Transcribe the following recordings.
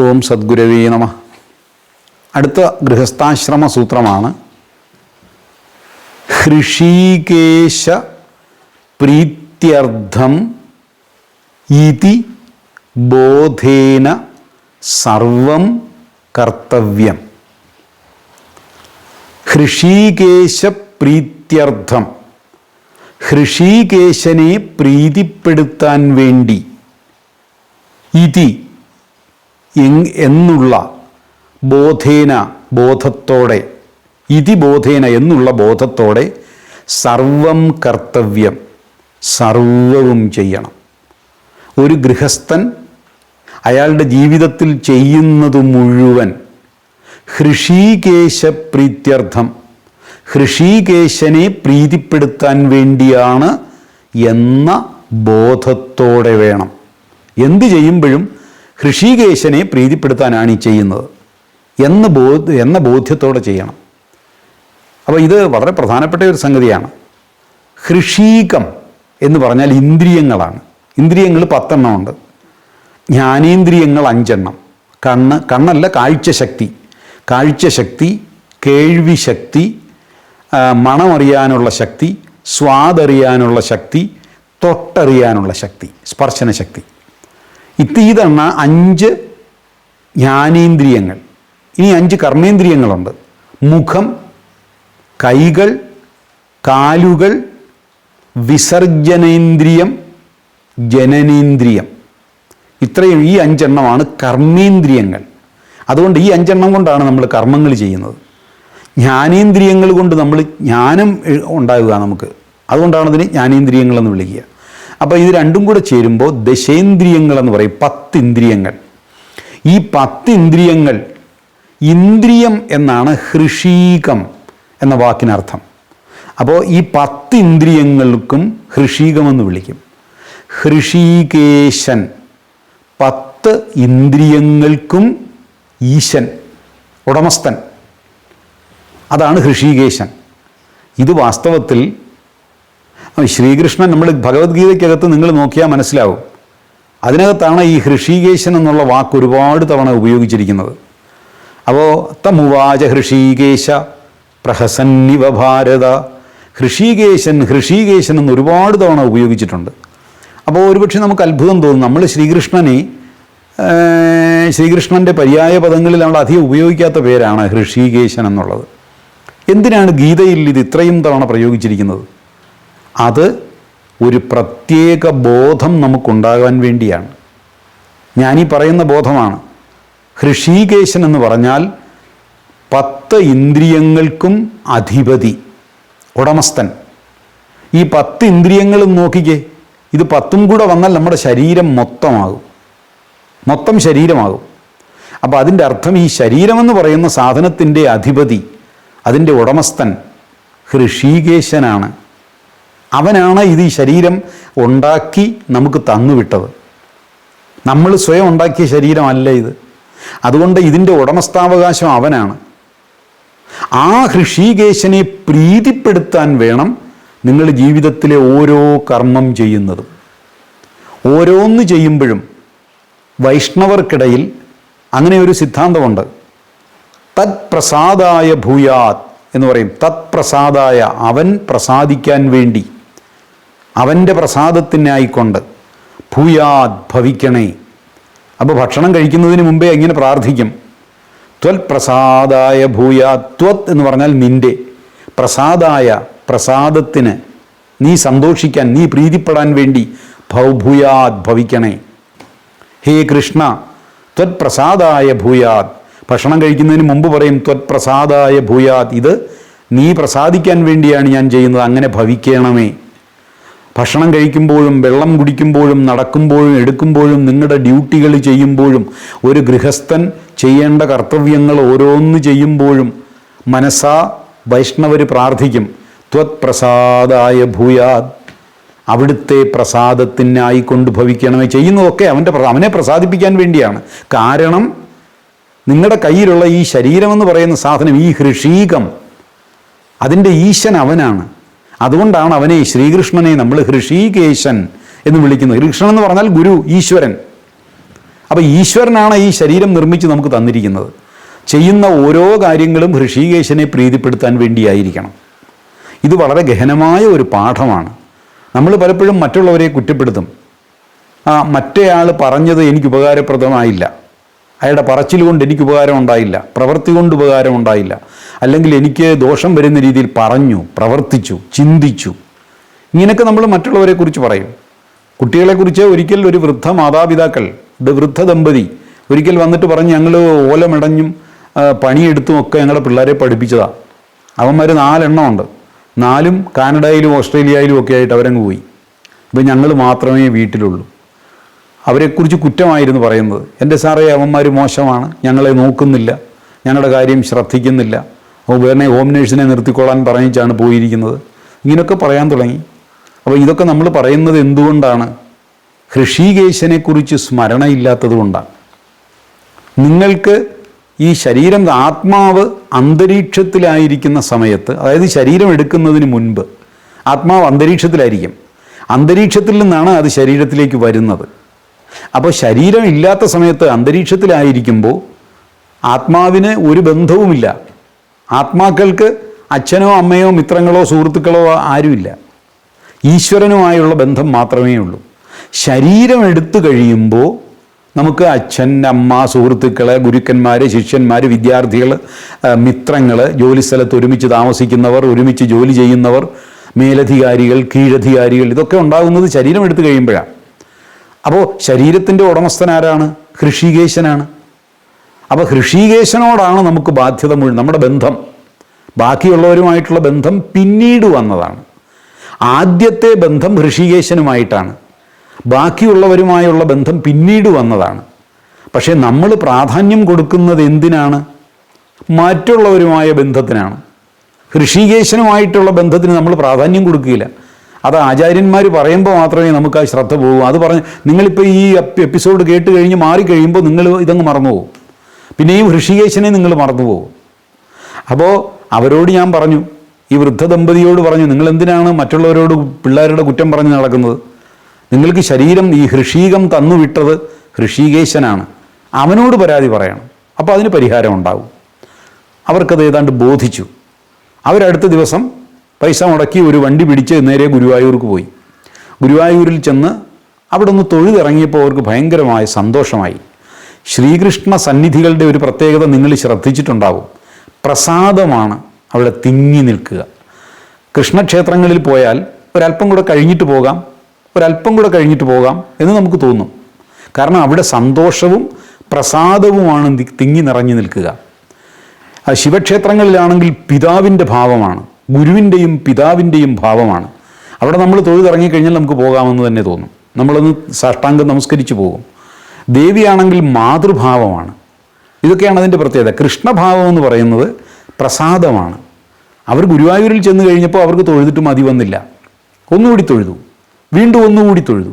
ഓം സദ്ഗുരവേ നമ. അടുത്ത ഗൃഹസ്ഥാശ്രമ സൂത്രമാണ് ഹൃഷീകേശ പ്രീത്യർത്ഥം ഇതി ബോധേന സർവം കർത്തവ്യം. ഹൃഷീകേശ പ്രീത്യർത്ഥം. ഹൃഷീകേശനെ പ്രീതിപ്പെടുത്താൻ വേണ്ടി. ഇതി എന്നുള്ള ബോധേന ബോധത്തോടെ ഇതി ബോധേന എന്നുള്ള ബോധത്തോടെ സർവം കർത്തവ്യം സർവവും ചെയ്യണം. ഒരു ഗൃഹസ്ഥൻ അയാളുടെ ജീവിതത്തിൽ ചെയ്യുന്നത് മുഴുവൻ ഹൃഷീകേശ പ്രീത്യർത്ഥം ഹൃഷീകേശനെ പ്രീതിപ്പെടുത്താൻ വേണ്ടിയാണ് എന്ന ബോധത്തോടെ വേണം. എന്ത് ചെയ്യുമ്പോഴും ഹൃഷീകേശനെ പ്രീതിപ്പെടുത്താനാണ് ഈ ചെയ്യുന്നത് എന്ന് ബോധ എന്ന ബോധ്യത്തോടെ ചെയ്യണം. അപ്പോൾ ഇത് വളരെ പ്രധാനപ്പെട്ട ഒരു സംഗതിയാണ്. ഹൃഷീകം എന്ന് പറഞ്ഞാൽ ഇന്ദ്രിയങ്ങളാണ്. ഇന്ദ്രിയങ്ങൾ പത്തെണ്ണമുണ്ട്. ജ്ഞാനേന്ദ്രിയങ്ങൾ അഞ്ചെണ്ണം. കണ്ണ് കണ്ണല്ല കാഴ്ചശക്തി. കാഴ്ചശക്തി കേൾവി ശക്തി മണമറിയാനുള്ള ശക്തി സ്വാദറിയാനുള്ള ശക്തി തൊട്ടറിയാനുള്ള ശക്തി സ്പർശന ശക്തി ഇതീതെണ്ണ അഞ്ച് ജ്ഞാനേന്ദ്രിയങ്ങൾ. ഇനി അഞ്ച് കർമ്മേന്ദ്രിയങ്ങളുണ്ട്. മുഖം കൈകൾ കാലുകൾ വിസർജനേന്ദ്രിയം ജനനേന്ദ്രിയം. ഇത്രയും ഈ അഞ്ചെണ്ണമാണ് കർമ്മേന്ദ്രിയങ്ങൾ. അതുകൊണ്ട് ഈ അഞ്ചെണ്ണം കൊണ്ടാണ് നമ്മൾ കർമ്മങ്ങൾ ചെയ്യുന്നത്. ജ്ഞാനേന്ദ്രിയങ്ങൾ കൊണ്ട് നമ്മൾ ജ്ഞാനം ഉണ്ടാകുക നമുക്ക്. അതുകൊണ്ടാണ് അതിന് ജ്ഞാനേന്ദ്രിയങ്ങളെന്ന് വിളിക്കുക. അപ്പോൾ ഇത് രണ്ടും കൂടെ ചേരുമ്പോൾ ദശേന്ദ്രിയങ്ങൾ എന്ന് പറയും പത്ത് ഇന്ദ്രിയങ്ങൾ ഈ പത്ത് ഇന്ദ്രിയങ്ങൾ ഇന്ദ്രിയം എന്നാണ് ഹൃഷീകം എന്ന വാക്കിനർത്ഥം. അപ്പോൾ ഈ പത്ത് ഇന്ദ്രിയങ്ങൾക്കും ഹൃഷീകമെന്ന് വിളിക്കും. ഹൃഷീകേശൻ പത്ത് ഇന്ദ്രിയങ്ങൾക്കും ഈശൻ ഉടമസ്ഥൻ. അതാണ് ഹൃഷീകേശൻ. ഇത് വാസ്തവത്തിൽ ശ്രീകൃഷ്ണൻ നമ്മൾ ഭഗവത്ഗീതയ്ക്കകത്ത് നിങ്ങൾ നോക്കിയാൽ മനസ്സിലാവും. അതിനകത്താണ് ഈ ഹൃഷീകേശൻ എന്നുള്ള വാക്ക് ഒരുപാട് തവണ ഉപയോഗിച്ചിരിക്കുന്നത്. അപ്പോൾ തമുവാച ഹൃഷീകേശ പ്രഹസന്നിവ ഭാരത. ഹൃഷീകേശൻ ഹൃഷീകേശൻ എന്ന് ഒരുപാട് തവണ ഉപയോഗിച്ചിട്ടുണ്ട്. അപ്പോൾ ഒരുപക്ഷെ നമുക്ക് അത്ഭുതം തോന്നും. നമ്മൾ ശ്രീകൃഷ്ണനെ ശ്രീകൃഷ്ണന്റെ പര്യായ പദങ്ങളിൽ നമ്മൾ അധികം ഉപയോഗിക്കാത്ത പേരാണ് ഹൃഷീകേശൻ എന്നുള്ളത്. എന്തിനാണ് ഗീതയിൽ ഇത് ഇത്രയും തവണ പ്രയോഗിച്ചിരിക്കുന്നത്? അത് ഒരു പ്രത്യേക ബോധം നമുക്കുണ്ടാകാൻ വേണ്ടിയാണ്. ഞാനീ പറയുന്ന ബോധമാണ്. ഹൃഷീകേശൻ എന്ന് പറഞ്ഞാൽ പത്ത് ഇന്ദ്രിയങ്ങൾക്കും അധിപതി ഉടമസ്ഥൻ. ഈ പത്ത് ഇന്ദ്രിയങ്ങളും നോക്കിക്കേ ഇത് പത്തും കൂടെ വന്നാൽ നമ്മുടെ ശരീരം മൊത്തമാകും. മൊത്തം ശരീരമാകും. അപ്പോൾ അതിന്റെ അർത്ഥം ഈ ശരീരമെന്ന് പറയുന്ന സാധനത്തിന്റെ അധിപതി അതിന്റെ ഉടമസ്ഥൻ ഹൃഷീകേശനാണ്. അവനാണ് ഇത് ഈ ശരീരം ഉണ്ടാക്കി നമുക്ക് തന്നുവിട്ടത് നമ്മൾ സ്വയം ഉണ്ടാക്കിയ ശരീരമല്ല ഇത്. അതുകൊണ്ട് ഇതിന്റെ ഉടമസ്ഥാവകാശം അവനാണ്. ആ ഹൃഷീകേശനെ പ്രീതിപ്പെടുത്താൻ വേണം നിങ്ങൾ ജീവിതത്തിലെ ഓരോ കർമ്മം ചെയ്യുന്നതും. ഓരോന്ന് ചെയ്യുമ്പോഴും വൈഷ്ണവർക്കിടയിൽ അങ്ങനെ ഒരു സിദ്ധാന്തമുണ്ട്. തത് പ്രസാദായ ഭൂയാത് എന്ന് പറയും. തത് പ്രസാദായ അവൻ പ്രസാദിക്കാൻ വേണ്ടി. അവന്റെ പ്രസാദത്തിനായിക്കൊണ്ട് ഭൂയാത് ഭവിക്കണേ. അപ്പോൾ ഭക്ഷണം കഴിക്കുന്നതിന് മുമ്പേ എങ്ങനെ പ്രാർത്ഥിക്കും? ത്വൽ പ്രസാദായ ഭൂയാ ത്വത് എന്ന് പറഞ്ഞാൽ നിന്റെ പ്രസാദായ പ്രസാദത്തിന് നീ സന്തോഷിക്കാൻ നീ പ്രീതിപ്പെടാൻ വേണ്ടി ഭൗഭൂയാത് ഭവിക്കണേ. ഹേ കൃഷ്ണ ത്വത് പ്രസാദായ ഭൂയാത് ഭക്ഷണം കഴിക്കുന്നതിന് മുമ്പ് പറയും ത്വത് പ്രസാദായ ഭൂയാത് ഇത് നീ പ്രസാദിക്കാൻ വേണ്ടിയാണ് ഞാൻ ചെയ്യുന്നത് അങ്ങനെ ഭവിക്കണമേ. ഭക്ഷണം കഴിക്കുമ്പോഴും വെള്ളം കുടിക്കുമ്പോഴും നടക്കുമ്പോഴും എടുക്കുമ്പോഴും നിങ്ങളുടെ ഡ്യൂട്ടികൾ ചെയ്യുമ്പോഴും ഒരു ഗൃഹസ്ഥൻ ചെയ്യേണ്ട കർത്തവ്യങ്ങൾ ഓരോന്ന് ചെയ്യുമ്പോഴും മനസ്സാ വൈഷ്ണവർ പ്രാർത്ഥിക്കും. ത്വത് പ്രസാദായ ഭൂയാത്. അവിടുത്തെ പ്രസാദത്തിനായി കൊണ്ട് ഭവിക്കണമേ. ചെയ്യുന്നതൊക്കെ അവന്റെ അവനെ പ്രസാദിപ്പിക്കാൻ വേണ്ടിയാണ്. കാരണം നിങ്ങളുടെ കയ്യിലുള്ള ഈ ശരീരമെന്ന് പറയുന്ന സാധനം ഈ ഹൃഷീകം അതിന്റെ ഈശൻ അവനാണ്. അതുകൊണ്ടാണ് അവനെ ശ്രീകൃഷ്ണനെ നമ്മൾ ഹൃഷീകേശൻ എന്ന് വിളിക്കുന്നത്. കൃഷ്ണൻ എന്ന് പറഞ്ഞാൽ ഗുരു ഈശ്വരൻ. അപ്പോൾ ഈശ്വരനാണ് ഈ ശരീരം നിർമ്മിച്ച് നമുക്ക് തന്നിരിക്കുന്നത്. ചെയ്യുന്ന ഓരോ കാര്യങ്ങളും ഋഷികേശനെ പ്രീതിപ്പെടുത്താൻ വേണ്ടിയായിരിക്കണം. ഇത് വളരെ ഗഹനമായ ഒരു പാഠമാണ്. നമ്മൾ പലപ്പോഴും മറ്റുള്ളവരെ കുറ്റപ്പെടുത്തും. ആ മറ്റേയാൾ പറഞ്ഞത് എനിക്ക് ഉപകാരപ്രദമായില്ല. അയാളുടെ പറച്ചിൽ കൊണ്ട് എനിക്ക് ഉപകാരം ഉണ്ടായില്ല പ്രവൃത്തി കൊണ്ട് ഉപകാരം ഉണ്ടായില്ല. അല്ലെങ്കിൽ എനിക്ക് ദോഷം വരുന്ന രീതിയിൽ പറഞ്ഞു പ്രവർത്തിച്ചു ചിന്തിച്ചു. ഇങ്ങനെയൊക്കെ നമ്മൾ മറ്റുള്ളവരെ കുറിച്ച് പറയും. കുട്ടികളെക്കുറിച്ച് ഒരിക്കൽ ഒരു വൃദ്ധ മാതാപിതാക്കൾ വൃദ്ധ ദമ്പതി ഒരിക്കൽ വന്നിട്ട് പറഞ്ഞ് ഞങ്ങൾ ഓലമിടഞ്ഞും പണിയെടുത്തും ഒക്കെ ഞങ്ങളുടെ പിള്ളേരെ പഠിപ്പിച്ചതാണ് അവന്മാർ നാലെണ്ണമുണ്ട് നാലും കാനഡയിലും ഓസ്ട്രേലിയയിലും ഒക്കെ ആയിട്ട് അവരങ്ങ് പോയി. ഇപ്പം ഞങ്ങൾ മാത്രമേ വീട്ടിലുള്ളൂ. അവരെക്കുറിച്ച് കുറ്റമായിരുന്നു പറയുന്നത്. എന്റെ സാറേ അവന്മാർ മോശമാണ്. ഞങ്ങളെ നോക്കുന്നില്ല. ഞങ്ങളുടെ കാര്യം ശ്രദ്ധിക്കുന്നില്ല. വേറെ ഹോം നേഴ്സിനെ നിർത്തിക്കൊള്ളാൻ പറഞ്ഞിട്ടാണ് പോയിരിക്കുന്നത്. ഇങ്ങനെയൊക്കെ പറയാൻ തുടങ്ങി. അപ്പോൾ ഇതൊക്കെ നമ്മൾ പറയുന്നത് എന്തുകൊണ്ടാണ്? ഋഷികേശനെക്കുറിച്ച് സ്മരണയില്ലാത്തത് കൊണ്ടാണ്. നിങ്ങൾക്ക് ഈ ശരീരം ആത്മാവ് അന്തരീക്ഷത്തിലായിരിക്കുന്ന സമയത്ത് അതായത് ശരീരം എടുക്കുന്നതിന് മുൻപ് ആത്മാവ് അന്തരീക്ഷത്തിലായിരിക്കും. അന്തരീക്ഷത്തിൽ നിന്നാണ് അത് ശരീരത്തിലേക്ക് വരുന്നത്. അപ്പോൾ ശരീരം ഇല്ലാത്ത സമയത്ത് അന്തരീക്ഷത്തിലായിരിക്കുമ്പോൾ ആത്മാവിന് ഒരു ബന്ധവുമില്ല. ആത്മാക്കൾക്ക് അച്ഛനോ അമ്മയോ മിത്രങ്ങളോ സുഹൃത്തുക്കളോ ആരുമില്ല. ഈശ്വരനുമായുള്ള ബന്ധം മാത്രമേ ഉള്ളൂ. ശരീരം എടുത്തു കഴിയുമ്പോൾ നമുക്ക് അച്ഛൻ അമ്മ സുഹൃത്തുക്കൾ ഗുരുക്കന്മാർ ശിഷ്യന്മാർ വിദ്യാർത്ഥികൾ മിത്രങ്ങൾ ജോലിസ്ഥലത്ത് ഒരുമിച്ച് താമസിക്കുന്നവർ ഒരുമിച്ച് ജോലി ചെയ്യുന്നവർ മേലധികാരികൾ കീഴധികാരികൾ ഇതൊക്കെ ഉണ്ടാകുന്നത് ശരീരം എടുത്തു കഴിയുമ്പോഴാണ്. അപ്പോൾ ശരീരത്തിന്റെ ഉടമസ്ഥൻ ആരാണ്? ഹൃഷികേശനാണ്. അപ്പോൾ ഹൃഷികേശനോടാണ് നമുക്ക് ബാധ്യത മുഴുവൻ നമ്മുടെ ബന്ധം. ബാക്കിയുള്ളവരുമായിട്ടുള്ള ബന്ധം പിന്നീട് വന്നതാണ്. ആദ്യത്തെ ബന്ധം ഹൃഷികേശനുമായിട്ടാണ്. ബാക്കിയുള്ളവരുമായുള്ള ബന്ധം പിന്നീട് വന്നതാണ്. പക്ഷേ നമ്മൾ പ്രാധാന്യം കൊടുക്കുന്നത് എന്തിനാണ്? മറ്റുള്ളവരുമായ ബന്ധത്തിനാണ്. ഋഷികേശനുമായിട്ടുള്ള ബന്ധത്തിന് നമ്മൾ പ്രാധാന്യം കൊടുക്കുകയില്ല. അത് ആചാര്യന്മാർ പറയുമ്പോൾ മാത്രമേ നമുക്ക് ആ ശ്രദ്ധ പോകൂ. അത് പറഞ്ഞ് നിങ്ങളിപ്പോൾ ഈ എപ്പിസോഡ് കേട്ട് കഴിഞ്ഞ് മാറിക്കഴിയുമ്പോൾ നിങ്ങൾ ഇതങ്ങ് മറന്നു പോകും. പിന്നെ ഈ ഋഷികേശനെ നിങ്ങൾ മറന്നു പോകും. അപ്പോൾ അവരോട് ഞാൻ പറഞ്ഞു ഈ വൃദ്ധ ദമ്പതിയോട് പറഞ്ഞു നിങ്ങൾ എന്തിനാണ് മറ്റുള്ളവരോട് പിള്ളേരുടെ കുറ്റം പറഞ്ഞ് നടക്കുന്നത്? നിങ്ങൾക്ക് ശരീരം ഈ ഹൃഷീകം തന്നുവിട്ടത് ഹൃഷീകേശനാണ് അവനോട് പരാതി പറയണം. അപ്പോൾ അതിന് പരിഹാരം ഉണ്ടാകും അവർക്കത് ഏതാണ്ട് ബോധിച്ചു. അവരടുത്ത ദിവസം പൈസ മുടക്കി ഒരു വണ്ടി പിടിച്ച് നേരെ ഗുരുവായൂർക്ക് പോയി. ഗുരുവായൂരിൽ ചെന്ന് അവിടെ ഒന്ന് തൊഴുതിറങ്ങിയപ്പോൾ അവർക്ക് ഭയങ്കരമായ സന്തോഷമായി. ശ്രീകൃഷ്ണ സന്നിധികളുടെ ഒരു പ്രത്യേകത നിങ്ങൾ ശ്രദ്ധിച്ചിട്ടുണ്ടാവും. പ്രസാദമാണ് അവിടെ തിങ്ങി നിൽക്കുക. കൃഷ്ണക്ഷേത്രങ്ങളിൽ പോയാൽ ഒരല്പം കൂടെ കഴിഞ്ഞിട്ട് പോകാം ഒരല്പം കൂടെ കഴിഞ്ഞിട്ട് പോകാം എന്ന് നമുക്ക് തോന്നും. കാരണം അവിടെ സന്തോഷവും പ്രസാദവുമാണ് തിങ്ങി നിറഞ്ഞു നിൽക്കുക. ശിവക്ഷേത്രങ്ങളിലാണെങ്കിൽ പിതാവിന്റെ ഭാവമാണ്. ഗുരുവിന്റെയും പിതാവിന്റെയും ഭാവമാണ്. അവിടെ നമ്മൾ തൊഴുതിറങ്ങിക്കഴിഞ്ഞാൽ നമുക്ക് പോകാമെന്ന് തന്നെ തോന്നും. നമ്മളൊന്ന് സാഷ്ടാംഗം നമസ്കരിച്ചു പോകും. ദേവിയാണെങ്കിൽ മാതൃഭാവമാണ്. ഇതൊക്കെയാണ് അതിന്റെ പ്രത്യേകത. കൃഷ്ണഭാവം എന്ന് പറയുന്നത് പ്രസാദമാണ്. അവർ ഗുരുവായൂരിൽ ചെന്ന് കഴിഞ്ഞപ്പോൾ അവർക്ക് തൊഴുതിട്ട് മതി വന്നില്ല. ഒന്നുകൂടി തൊഴുതു. വീണ്ടും ഒന്നുകൂടി തൊഴുതു.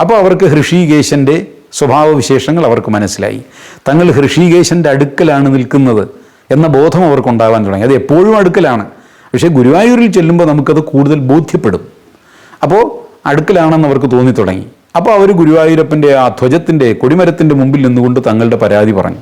അപ്പോൾ അവർക്ക് ഹൃഷികേശന്റെ സ്വഭാവവിശേഷങ്ങൾ അവർക്ക് മനസ്സിലായി. തങ്ങൾ ഹൃഷികേശന്റെ അടുക്കലാണ് നിൽക്കുന്നത് എന്ന ബോധം അവർക്കുണ്ടാകാൻ തുടങ്ങി. അത് എപ്പോഴും അടുക്കലാണ്. പക്ഷേ ഗുരുവായൂരിൽ ചെല്ലുമ്പോൾ നമുക്കത് കൂടുതൽ ബോധ്യപ്പെടും. അപ്പോൾ അടുക്കലാണെന്ന് അവർക്ക് തോന്നി തുടങ്ങി അപ്പോൾ അവർ ഗുരുവായൂരപ്പന്റെ ആ ധ്വജത്തിന്റെ കൊടിമരത്തിന്റെ മുമ്പിൽ നിന്നുകൊണ്ട് തങ്ങളുടെ പരാതി പറഞ്ഞു.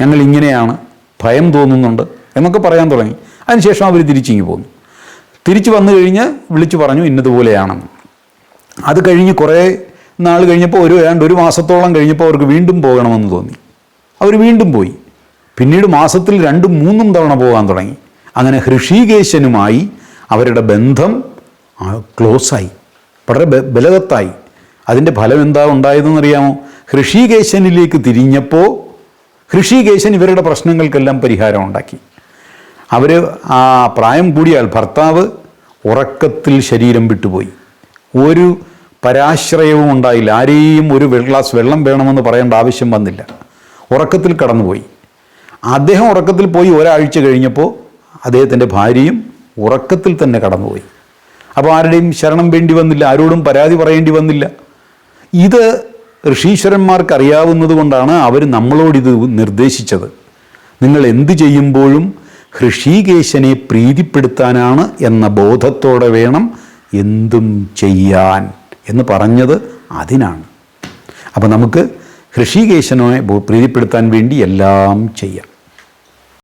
ഞങ്ങൾ ഇങ്ങനെയാണ് ഭയം തോന്നുന്നുണ്ട് എന്നൊക്കെ പറയാൻ തുടങ്ങി. അതിനുശേഷം അവർ തിരിച്ചിങ്ങി പോന്നു. തിരിച്ചു വന്നു കഴിഞ്ഞ് വിളിച്ചു പറഞ്ഞു ഇന്നതുപോലെയാണെന്ന്. അത് കഴിഞ്ഞ് കുറേ നാൾ കഴിഞ്ഞപ്പോൾ ഒരു ഏതാണ്ട് ഒരു മാസത്തോളം കഴിഞ്ഞപ്പോൾ അവർക്ക് വീണ്ടും പോകണമെന്ന് തോന്നി. അവർ വീണ്ടും പോയി. പിന്നീട് മാസത്തിൽ രണ്ടും മൂന്നും തവണ പോകാൻ തുടങ്ങി. അങ്ങനെ ഹൃഷീകേശനുമായി അവരുടെ ബന്ധം ക്ലോസായി. വളരെ ബലവത്തായി. അതിന്റെ ഫലം എന്താ ഉണ്ടായതെന്നറിയാമോ? ഹൃഷികേശനിലേക്ക് തിരിഞ്ഞപ്പോൾ ഹൃഷികേശൻ ഇവരുടെ പ്രശ്നങ്ങൾക്കെല്ലാം പരിഹാരം ഉണ്ടാക്കി. അവർ ആ പ്രായം കൂടിയാൽ ഭർത്താവ് ഉറക്കത്തിൽ ശരീരം വിട്ടുപോയി. ഒരു പരാശ്രയവും ഉണ്ടായില്ല. ആരെയും ഒരു ഗ്ലാസ് വെള്ളം വേണമെന്ന് പറയേണ്ട ആവശ്യം വന്നില്ല. ഉറക്കത്തിൽ കടന്നുപോയി. അദ്ദേഹം ഉറക്കത്തിൽ പോയി ഒരാഴ്ച കഴിഞ്ഞപ്പോൾ അദ്ദേഹത്തിന്റെ ഭാര്യയും ഉറക്കത്തിൽ തന്നെ കടന്നുപോയി. അപ്പോൾ ആരുടെയും ശരണം വേണ്ടി വന്നില്ല ആരോടും പരാതി പറയേണ്ടി വന്നില്ല. ഇത് ഋഷീശ്വരന്മാർക്ക് അറിയാവുന്നത് കൊണ്ടാണ് അവർ നമ്മളോടിത് നിർദ്ദേശിച്ചത്. നിങ്ങൾ എന്ത് ചെയ്യുമ്പോഴും ഹൃഷീകേശനെ പ്രീതിപ്പെടുത്താനാണ് എന്ന ബോധത്തോടെ വേണം എന്തും ചെയ്യാൻ എന്ന് പറഞ്ഞത് അതിനാണ്. അപ്പോൾ നമുക്ക് ഹൃഷികേശനെ പ്രീതിപ്പെടുത്താൻ വേണ്ടി എല്ലാം ചെയ്യാം.